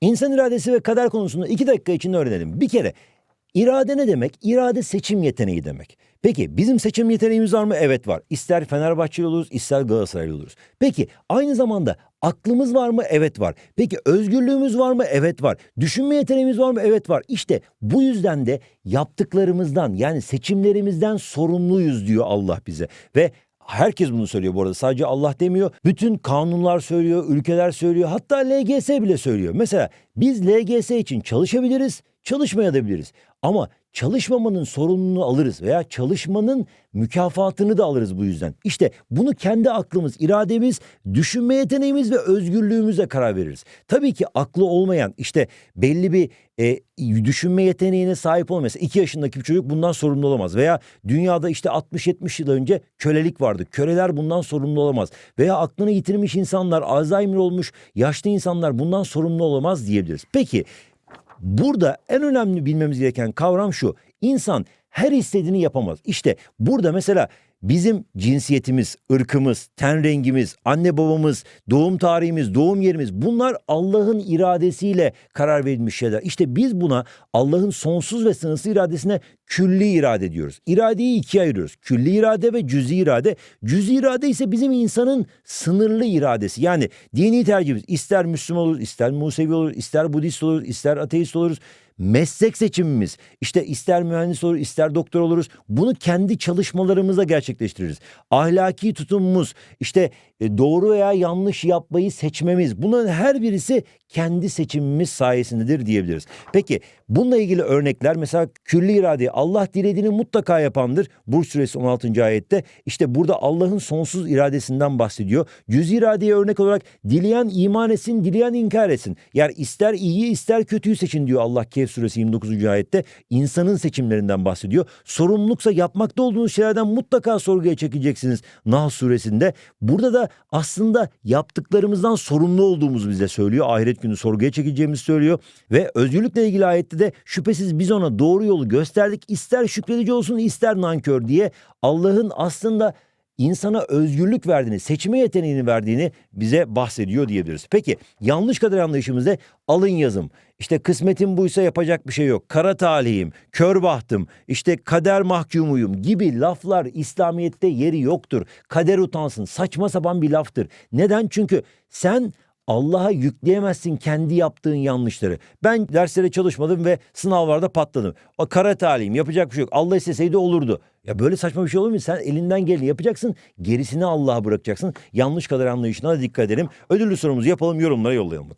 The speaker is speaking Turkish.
İnsan iradesi ve kader konusunda iki dakika içinde öğrenelim. Bir kere irade ne demek? İrade seçim yeteneği demek. Peki bizim seçim yeteneğimiz var mı? Evet var. İster Fenerbahçeli oluruz, ister Galatasaraylı oluruz. Peki aynı zamanda aklımız var mı? Evet var. Peki özgürlüğümüz var mı? Evet var. Düşünme yeteneğimiz var mı? Evet var. İşte bu yüzden de yaptıklarımızdan yani seçimlerimizden sorumluyuz diyor Allah bize. Ve Herkes bunu söylüyor bu arada. Sadece Allah demiyor. Bütün kanunlar söylüyor, ülkeler söylüyor. Hatta LGS bile söylüyor. Mesela biz LGS için çalışabiliriz, çalışmayabiliriz. Ama çalışmamanın sorumluluğunu alırız veya çalışmanın mükafatını da alırız bu yüzden. İşte bunu kendi aklımız, irademiz, düşünme yeteneğimiz ve özgürlüğümüzle karar veririz. Tabii ki aklı olmayan işte belli bir e, düşünme yeteneğine sahip olmayan mesela 2 yaşındaki bir çocuk bundan sorumlu olamaz. Veya dünyada işte 60-70 yıl önce kölelik vardı. Köleler bundan sorumlu olamaz. Veya aklını yitirmiş insanlar, Alzheimer olmuş yaşlı insanlar bundan sorumlu olamaz diyebiliriz. Peki Burada en önemli bilmemiz gereken kavram şu. İnsan her istediğini yapamaz. İşte burada mesela bizim cinsiyetimiz, ırkımız, ten rengimiz, anne babamız, doğum tarihimiz, doğum yerimiz bunlar Allah'ın iradesiyle karar verilmiş şeyler. İşte biz buna Allah'ın sonsuz ve sınırsız iradesine külli irade diyoruz. İradeyi ikiye ayırıyoruz. Külli irade ve cüzi irade. Cüzi irade ise bizim insanın sınırlı iradesi. Yani dini tercihimiz ister Müslüman oluruz, ister Musevi oluruz, ister Budist oluruz, ister ateist oluruz meslek seçimimiz işte ister mühendis olur ister doktor oluruz bunu kendi çalışmalarımızla gerçekleştiririz. Ahlaki tutumumuz işte e, doğru veya yanlış yapmayı seçmemiz bunların her birisi kendi seçimimiz sayesindedir diyebiliriz. Peki bununla ilgili örnekler mesela külli irade Allah dilediğini mutlaka yapandır. Burç suresi 16. ayette işte burada Allah'ın sonsuz iradesinden bahsediyor. Cüz iradeye örnek olarak dileyen iman etsin, dileyen inkar etsin. Yani ister iyiyi ister kötüyü seçin diyor Allah Kehf suresi 29. ayette. İnsanın seçimlerinden bahsediyor. Sorumluluksa yapmakta olduğunuz şeylerden mutlaka sorguya çekeceksiniz Nahl suresinde. Burada da aslında yaptıklarımızdan sorumlu olduğumuzu bize söylüyor. Ahiret günü sorguya çekeceğimizi söylüyor. Ve özgürlükle ilgili ayette de şüphesiz biz ona doğru yolu gösterdik. İster şükredici olsun ister nankör diye Allah'ın aslında insana özgürlük verdiğini, seçme yeteneğini verdiğini bize bahsediyor diyebiliriz. Peki yanlış kader anlayışımızda alın yazım, işte kısmetim buysa yapacak bir şey yok, kara talihim, kör bahtım, işte kader mahkumuyum gibi laflar İslamiyet'te yeri yoktur. Kader utansın saçma sapan bir laftır. Neden? Çünkü sen Allah'a yükleyemezsin kendi yaptığın yanlışları. Ben derslere çalışmadım ve sınavlarda patladım. O kara talihim yapacak bir şey yok. Allah isteseydi olurdu. Ya böyle saçma bir şey olur mu? Sen elinden geleni yapacaksın. Gerisini Allah'a bırakacaksın. Yanlış kadar anlayışına da dikkat edelim. Ödüllü sorumuzu yapalım yorumlara yollayalım bakalım.